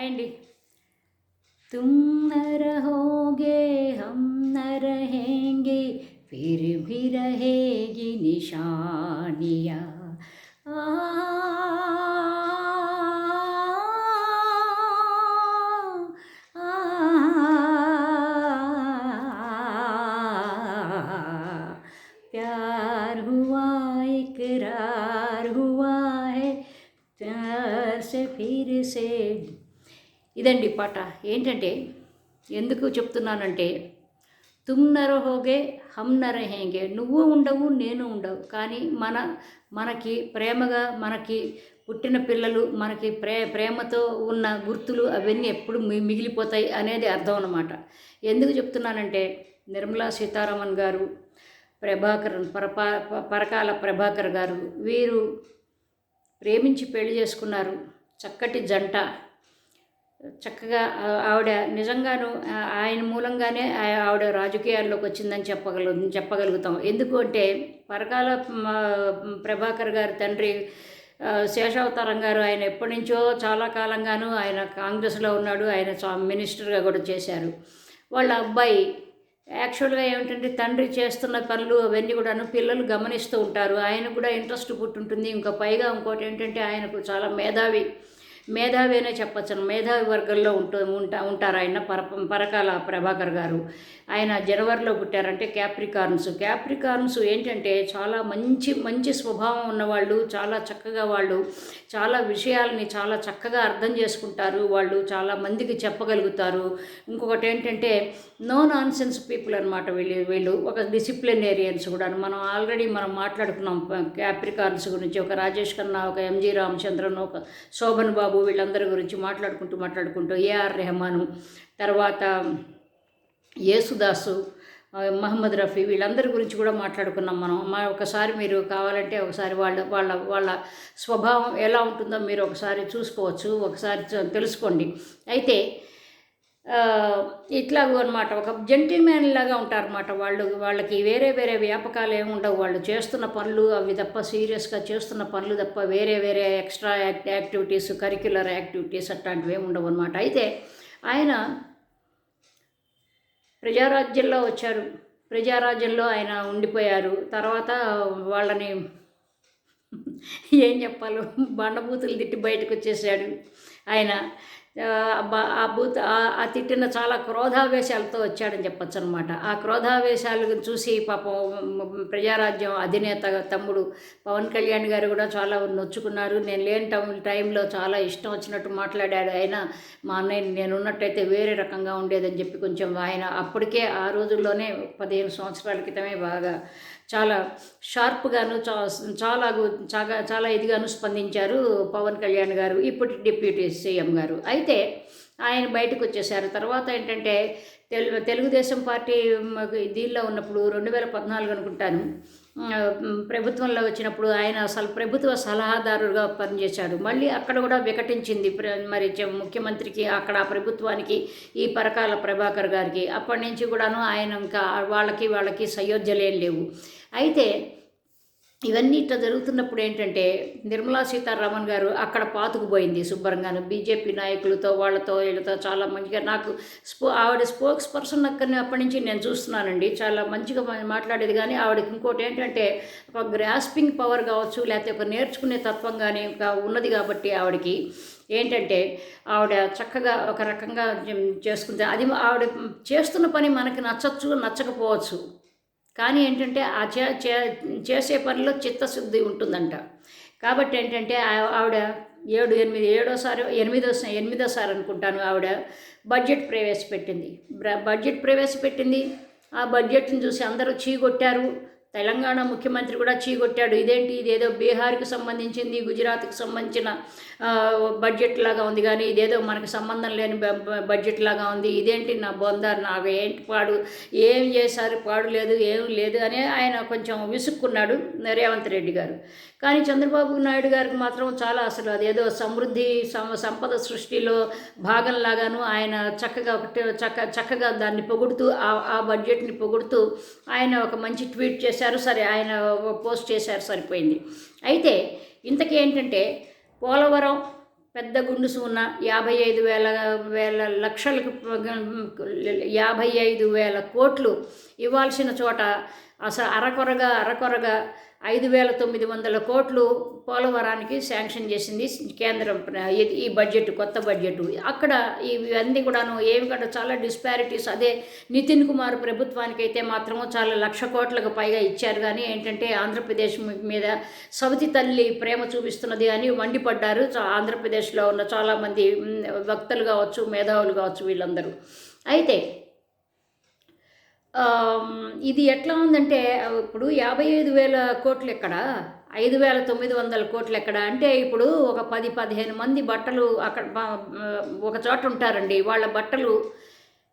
అండి तुम न रहोगे हम न रहेंगे फिर भी रहेगी निशानियाँ। ఇదండి పాట. ఏంటంటే ఎందుకు చెప్తున్నానంటే తుమ్ నరహోగే హమ్ నరహేంగే నువ్వు ఉండవు నేను ఉండవు. కానీ మన మనకి ప్రేమగా మనకి పుట్టిన పిల్లలు మనకి ప్రే ప్రేమతో ఉన్న గుర్తులు అవన్నీ ఎప్పుడు మిగిలిపోతాయి అనేది అర్థం అన్నమాట. ఎందుకు చెప్తున్నానంటే నిర్మలా సీతారామన్ గారు ప్రభాకర్ పరపా పరకాల ప్రభాకర్ గారు వీరు ప్రేమించి పెళ్ళి చేసుకున్నారు చక్కటి జంట. చక్కగా ఆవిడ నిజంగాను ఆయన మూలంగానే ఆవిడ రాజకీయాల్లోకి వచ్చిందని చెప్పగలు చెప్పగలుగుతాం. ఎందుకు అంటే పరకాల ప్రభాకర్ గారి తండ్రి శేషావతారం గారు ఆయన ఎప్పటి నుంచో చాలా కాలంగాను ఆయన కాంగ్రెస్లో ఉన్నాడు ఆయన చా- మినిస్టర్గా కూడా చేశారు. వాళ్ళ అబ్బాయి యాక్చువల్గా ఏమిటంటే తండ్రి చేస్తున్న పనులు అవన్నీ కూడాను పిల్లలు గమనిస్తూ ఉంటారు. ఆయన కూడా ఇంట్రెస్ట్ పుట్టుంటుంది. ఇంకా పైగా ఇంకోటి ఏంటంటే ఆయనకు చాలా మేధావి. మేధావి అనే చెప్పచ్చు మేధావి వర్గంలో ఉంటూ ఉంటా ఉంటారు ఆయన పర పరకాల ప్రభాకర్ గారు. ఆయన జనవరిలో పుట్టారంటే క్యాప్రికార్న్స్ క్యాప్రికార్న్స్ ఏంటంటే చాలా మంచి మంచి స్వభావం ఉన్నవాళ్ళు చాలా చక్కగా వాళ్ళు చాలా విషయాలని చాలా చక్కగా అర్థం చేసుకుంటారు. వాళ్ళు చాలా మందికి చెప్పగలుగుతారు. ఇంకొకటి ఏంటంటే నో నాన్ సెన్స్ పీపుల్ అనమాట వీళ్ళు వీళ్ళు. ఒక డిసిప్లినేరియన్స్ కూడా మనం ఆల్రెడీ మనం మాట్లాడుకున్నాం క్యాప్రికార్న్స్ గురించి. ఒక రాజేష్ ఖన్నా ఒక ఎంజి రామచంద్రన్ ఒక శోభన్ బాబు వీళ్ళందరి గురించి మాట్లాడుకుంటూ మాట్లాడుకుంటూ ఏఆర్ రెహమాను తర్వాత యేసుదాసు మహమ్మద్ రఫీ వీళ్ళందరి గురించి కూడా మాట్లాడుకున్నాం మనం. మా ఒకసారి మీరు కావాలంటే ఒకసారి వాళ్ళ వాళ్ళ వాళ్ళ స్వభావం ఎలా ఉంటుందో మీరు ఒకసారి చూసుకోవచ్చు ఒకసారి తెలుసుకోండి. అయితే ఇట్లాగూ అనమాట ఒక జెంటిల్మ్యాన్ లాగా ఉంటారన్నమాట వాళ్ళు. వాళ్ళకి వేరే వేరే వ్యాపకాలు ఏమి ఉండవు. వాళ్ళు చేస్తున్న పనులు అవి తప్ప సీరియస్గా చేస్తున్న పనులు తప్ప వేరే వేరే extra act activities curricular activities అట్లాంటివి ఏమి ఉండవు అనమాట అయితే ఆయన ప్రజారాజ్యంలో వచ్చారు. ప్రజారాజ్యంలో ఆయన ఉండిపోయారు. తర్వాత వాళ్ళని ఏం చెప్పాలో బండబూతులు తిట్టి బయటకు వచ్చేసాడు ఆయన. ఆ, ఆ బూత్ ఆ- ఆ తిట్టిన చాలా క్రోధావేశాలతో వచ్చాడని చెప్పొచ్చు అనమాట ఆ క్రోధావేశాలు చూసి పాపం ప్రజారాజ్యం అధినేత తమ్ముడు పవన్ కళ్యాణ్ గారు కూడా చాలా నొచ్చుకున్నారు. నేను లేని టైం టైంలో చాలా ఇష్టం వచ్చినట్టు మాట్లాడాడు. ఆయన మా అన్నయ్య నేను ఉన్నట్టయితే వేరే రకంగా ఉండేదని చెప్పి కొంచెం ఆయన అప్పటికే ఆ రోజుల్లోనే పదిహేను సంవత్సరాల క్రితమే బాగా చాలా షార్ప్గాను చా చాలా చాలా చాలా ఇదిగాను స్పందించారు పవన్ కళ్యాణ్ గారు ఇప్పటి డిప్యూటీ సీఎం గారు. అయితే ఆయన బయటకు వచ్చేసారు. తర్వాత ఏంటంటే తెలు తెలుగుదేశం పార్టీ దీనిలో ఉన్నప్పుడు రెండు వేల పద్నాలుగు అనుకుంటాను ప్రభుత్వంలో వచ్చినప్పుడు ఆయన అసలు ప్రభుత్వ సలహాదారుగా పనిచేశాడు. మళ్ళీ అక్కడ కూడా వికటించింది ప్ర- మరి ముఖ్యమంత్రికి అక్కడ ప్రభుత్వానికి ఈ పరకాల ప్రభాకర్ గారికి. అప్పటి నుంచి కూడాను ఆయన ఇంకా వాళ్ళకి వాళ్ళకి సయోధ్యలేం లేవు. అయితే ఇవన్నీ ఇట్లా జరుగుతున్నప్పుడు ఏంటంటే నిర్మలా సీతారామన్ గారు అక్కడ పాతుకుపోయింది శుభ్రంగాను. బీజేపీ నాయకులతో వాళ్ళతో వీళ్ళతో చాలా మంచిగా నాకు స్పో ఆవిడ స్పోక్స్ పర్సన్ అక్కడిని అప్పటి నుంచి నేను చూస్తున్నానండి. చాలా మంచిగా మాట్లాడేది కానీ ఆవిడకి ఇంకోటి ఏంటంటే ఒక గ్రాస్పింగ్ పవర్ కావచ్చు లేకపోతే ఒక నేర్చుకునే తత్వం కానీ ఉన్నది కాబట్టి ఆవిడకి. ఏంటంటే ఆవిడ చక్కగా ఒక రకంగా చేసుకుంటే అది ఆవిడ చేస్తున్న పని మనకి నచ్చచ్చు నచ్చకపోవచ్చు. కానీ ఏంటంటే ఆ చే చే- చేసే పనిలో చిత్తశుద్ధి ఉంటుందంట. కాబట్టి ఏంటంటే ఆవిడ ఏడు ఎనిమిది ఏడోసారి ఎనిమిదోసారి ఎనిమిదోసారి అనుకుంటాను ఆవిడ బడ్జెట్ ప్రవేశపెట్టింది. బ్ర- బడ్జెట్ ప్రవేశపెట్టింది. ఆ బడ్జెట్ని చూసి అందరూ చీగొట్టారు. తెలంగాణ ముఖ్యమంత్రి కూడా చీగొట్టాడు. ఇదేంటి? ఇదేదో బీహార్కి సంబంధించింది గుజరాత్కి సంబంధించిన బడ్జెట్ లాగా ఉంది కానీ ఇదేదో మనకు సంబంధం లేని బడ్జెట్ లాగా ఉంది. ఇదేంటి నా బొంద నాకు ఏంటి పాడు? ఏం చేశారు? పాడు లేదు ఏం లేదు అని ఆయన కొంచెం విసుక్కున్నాడు రేవంత్ రెడ్డి గారు. కానీ చంద్రబాబు నాయుడు గారికి మాత్రం చాలా అసలు అదేదో సమృద్ధి సం- సంపద సృష్టిలో భాగంలాగాను ఆయన చక్కగా చక్క చక్కగా దాన్ని పొగుడుతూ ఆ ఆ బడ్జెట్ని పొగుడుతూ ఆయన ఒక మంచి ట్వీట్ చేశారు. సరే ఆయన పోస్ట్ చేశారు సరిపోయింది. అయితే ఇంతకీ ఏంటంటే పోలవరం పెద్ద గుండుసు ఉన్న యాభై ఐదు వేల వేల లక్షలకు యాభై ఐదు వేల కోట్లు ఇవ్వాల్సిన చోట అసలు అరకొరగా అరకొరగా ఐదు వేల తొమ్మిది వందల కోట్లు పోలవరానికి శాంక్షన్ చేసింది కేంద్రం. ఈ బడ్జెట్ కొత్త బడ్జెట్. అక్కడ ఇవన్నీ కూడాను ఏమి కూడా చాలా డిస్పారిటీస్. అదే నితిన్ కుమార్ ప్రభుత్వానికి అయితే మాత్రము చాలా లక్ష కోట్లకు పైగా ఇచ్చారు. కానీ ఏంటంటే ఆంధ్రప్రదేశ్ మీద సవతి తల్లి ప్రేమ చూపిస్తున్నది అని మండిపడ్డారు. ఆంధ్రప్రదేశ్లో ఉన్న చాలామంది వక్తలు కావచ్చు మేధావులు కావచ్చు వీళ్ళందరూ. అయితే ఇది ఎట్లా ఉందంటే ఇప్పుడు యాభై ఐదు వేల కోట్లు ఎక్కడ ఐదు వేల తొమ్మిది వందల కోట్లు ఎక్కడ అంటే ఇప్పుడు ఒక పది పదిహేను మంది బట్టలు అక్కడ ఒక చోట ఉంటారండి. వాళ్ళ బట్టలు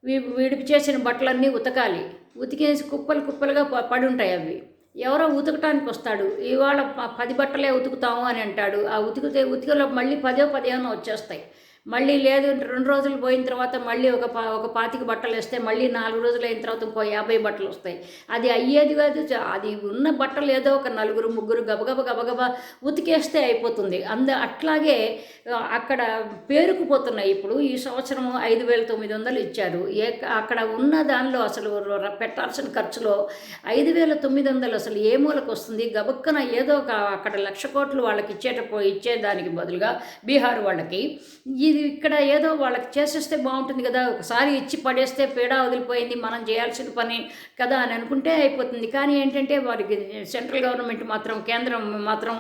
వీ- చేసిన బట్టలన్నీ ఉతకాలి. ఉతికేసి కుప్పలు కుప్పలుగా పడి ఉంటాయి అవి. ఎవరో ఉతకటానికి వస్తాడు ఇవాళ పది బట్టలే ఉతుకుతాము అని అంటాడు. ఆ ఉతికితే ఉతికలో మళ్ళీ పదో పదిహేను వచ్చేస్తాయి. మళ్ళీ లేదు రెండు రోజులు పోయిన తర్వాత మళ్ళీ ఒక పా ఒక పాతిక బట్టలు వేస్తే మళ్ళీ నాలుగు రోజులు అయిన తర్వాత ఇంకో యాభై బట్టలు వస్తాయి. అది అయ్యేది కాదు అది ఉన్న బట్టలు ఏదో ఒక నలుగురు ముగ్గురు గబగబ గబగబా ఉతికేస్తే అయిపోతుంది. అంద అట్లాగే అక్కడ పేరుకుపోతున్నాయి. ఇప్పుడు ఈ సంవత్సరం ఐదు వేల తొమ్మిది వందలు ఇచ్చారు. ఏ అక్కడ ఉన్న దానిలో అసలు పెట్టాల్సిన ఖర్చులో ఐదు వేల తొమ్మిది వందలు అసలు ఏ మూలకు వస్తుంది? గబక్కన ఏదో ఒక అక్కడ లక్ష కోట్లు వాళ్ళకి ఇచ్చేటప్పుడు ఇచ్చేదానికి బదులుగా బీహార్ వాళ్ళకి. ఇది ఇక్కడ ఏదో వాళ్ళకి చేసేస్తే బాగుంటుంది కదా. ఒకసారి ఇచ్చి పడేస్తే పీడా వదిలిపోయింది మనం చేయాల్సిన పని కదా అని అనుకుంటే అయిపోతుంది. కానీ ఏంటంటే వారికి సెంట్రల్ గవర్నమెంట్ మాత్రం కేంద్రం మాత్రం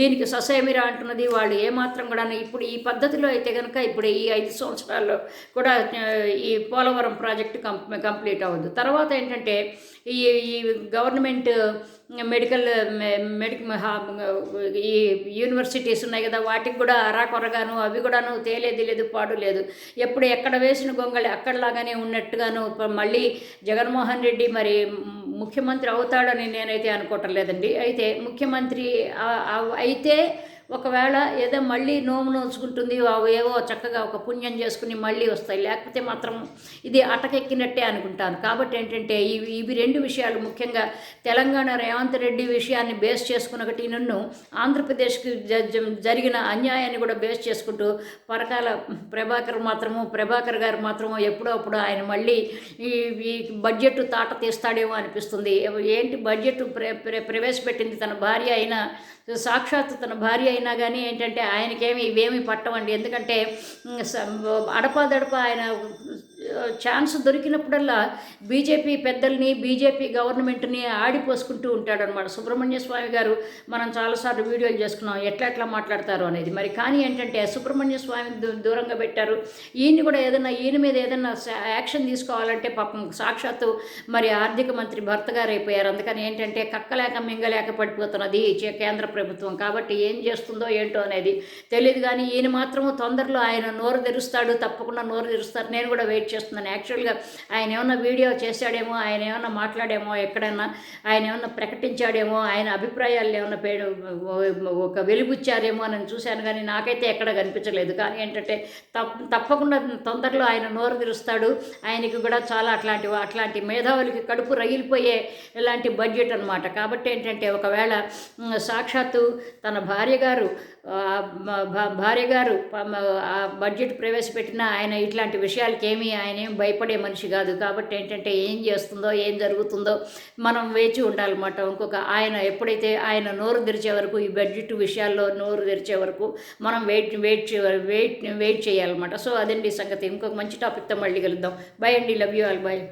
దీనికి ససేమిరా అంటున్నది. వాళ్ళు ఏమాత్రం కూడా ఇప్పుడు ఈ పద్ధతిలో అయితే కనుక ఇప్పుడు ఈ ఐదు సంవత్సరాల్లో కూడా ఈ పోలవరం ప్రాజెక్టు కంప్ కంప్లీట్ అవ్వదు. తర్వాత ఏంటంటే ఈ ఈ గవర్నమెంట్ మెడికల్ మెడికల్ ఈ యూనివర్సిటీస్ ఉన్నాయి కదా వాటికి కూడా అరాకొరగాను అవి కూడాను తేలేది లేదు పాడు లేదు. ఎప్పుడు ఎక్కడ వేసిన గొంగళి అక్కడలాగానే ఉన్నట్టుగాను మళ్ళీ జగన్మోహన్ రెడ్డి మరి ముఖ్యమంత్రి అవుతాడని నేనైతే అనుకోవటం లేదండి. అయితే ముఖ్యమంత్రి అయితే ఒకవేళ ఏదో మళ్ళీ నోము నోచుకుంటుంది ఏవో చక్కగా ఒక పుణ్యం చేసుకుని మళ్ళీ వస్తాయి. లేకపోతే మాత్రం ఇది అటకెక్కినట్టే అనుకుంటాను. కాబట్టి ఏంటంటే ఇవి ఇవి రెండు విషయాలు ముఖ్యంగా తెలంగాణ రేవంత్ రెడ్డి విషయాన్ని బేస్ చేసుకుని ఒకటి నన్ను ఆంధ్రప్రదేశ్కి జ- జరిగిన అన్యాయాన్ని కూడా బేస్ చేసుకుంటూ పరకాల ప్రభాకర్ మాత్రము ప్రభాకర్ గారు మాత్రము ఎప్పుడో అప్పుడు ఆయన మళ్ళీ ఈ బడ్జెట్ తాట తీస్తాడేమో అనిపిస్తుంది. ఏంటి బడ్జెట్ ప్ర- ప్రవేశపెట్టింది తన భార్య అయినా సాక్షాత్ తన భార్య అయినా కానీ ఏంటంటే ఆయనకేమి ఇవేమి పట్టవండి. ఎందుకంటే అడపాదడప ఆయన ఛాన్స్ దొరికినప్పుడల్లా బీజేపీ పెద్దల్ని బీజేపీ గవర్నమెంట్ని ఆడిపోసుకుంటూ ఉంటాడనమాట సుబ్రహ్మణ్య స్వామి గారు మనం చాలాసార్లు వీడియోలు చేసుకున్నాం ఎట్లా ఎట్లా మాట్లాడతారు అనేది. మరి కానీ ఏంటంటే సుబ్రహ్మణ్య స్వామి దూరంగా పెట్టారు. ఈయన్ని కూడా ఏదైనా ఈయన మీద ఏదైనా యాక్షన్ తీసుకోవాలంటే పాపం సాక్షాత్తు మరి ఆర్థిక మంత్రి భర్త గారు అయిపోయారు. అందుకని ఏంటంటే కక్కలేక మింగలేక పడిపోతున్నది కేంద్ర ప్రభుత్వం. కాబట్టి ఏం చేస్తుందో ఏంటో అనేది తెలియదు కానీ ఈయన మాత్రము తొందరలో ఆయన నోరు తెరుస్తాడు తప్పకుండా నోరు తెరుస్తారు. నేను కూడా వెయిట్ చేస్తాను చేస్తున్నాను యాక్చువల్గా ఆయన ఏమన్నా వీడియో చేశాడేమో ఆయన ఏమన్నా మాట్లాడేమో ఎక్కడైనా ఆయన ఏమన్నా ప్రకటించాడేమో ఆయన అభిప్రాయాలు ఏమన్నా పే ఒక వెలుగుచ్చారేమో అని చూశాను కానీ నాకైతే ఎక్కడ కనిపించలేదు. కానీ ఏంటంటే తప్ప తప్పకుండా తొందరలో ఆయన నోరు తెరుస్తాడు. ఆయనకి కూడా చాలా అట్లాంటి అట్లాంటి మేధావులకి కడుపు రగిలిపోయే ఇలాంటి బడ్జెట్ అనమాట కాబట్టి ఏంటంటే ఒకవేళ సాక్షాత్తు తన భార్య గారు భార్య గారు ఆ బడ్జెట్ ప్రవేశపెట్టిన ఆయన ఇట్లాంటి విషయాలకి ఏమీ ఆయన ఏం భయపడే మనిషి కాదు. కాబట్టి ఏంటంటే ఏం చేస్తుందో ఏం జరుగుతుందో మనం వేచి ఉండాలన్నమాట. ఇంకొక ఆయన ఎప్పుడైతే ఆయన నోరు తెరిచే వరకు ఈ బడ్జెట్ విషయాల్లో నోరు తెరిచే వరకు మనం వెయిట్ వెయిట్ వెయిట్ వెయిట్ చేయాలన్నమాట. సో అదండి సంగతి. ఇంకొక మంచి టాపిక్తో మళ్ళీ కలుద్దాం. బై అండి. Love you all by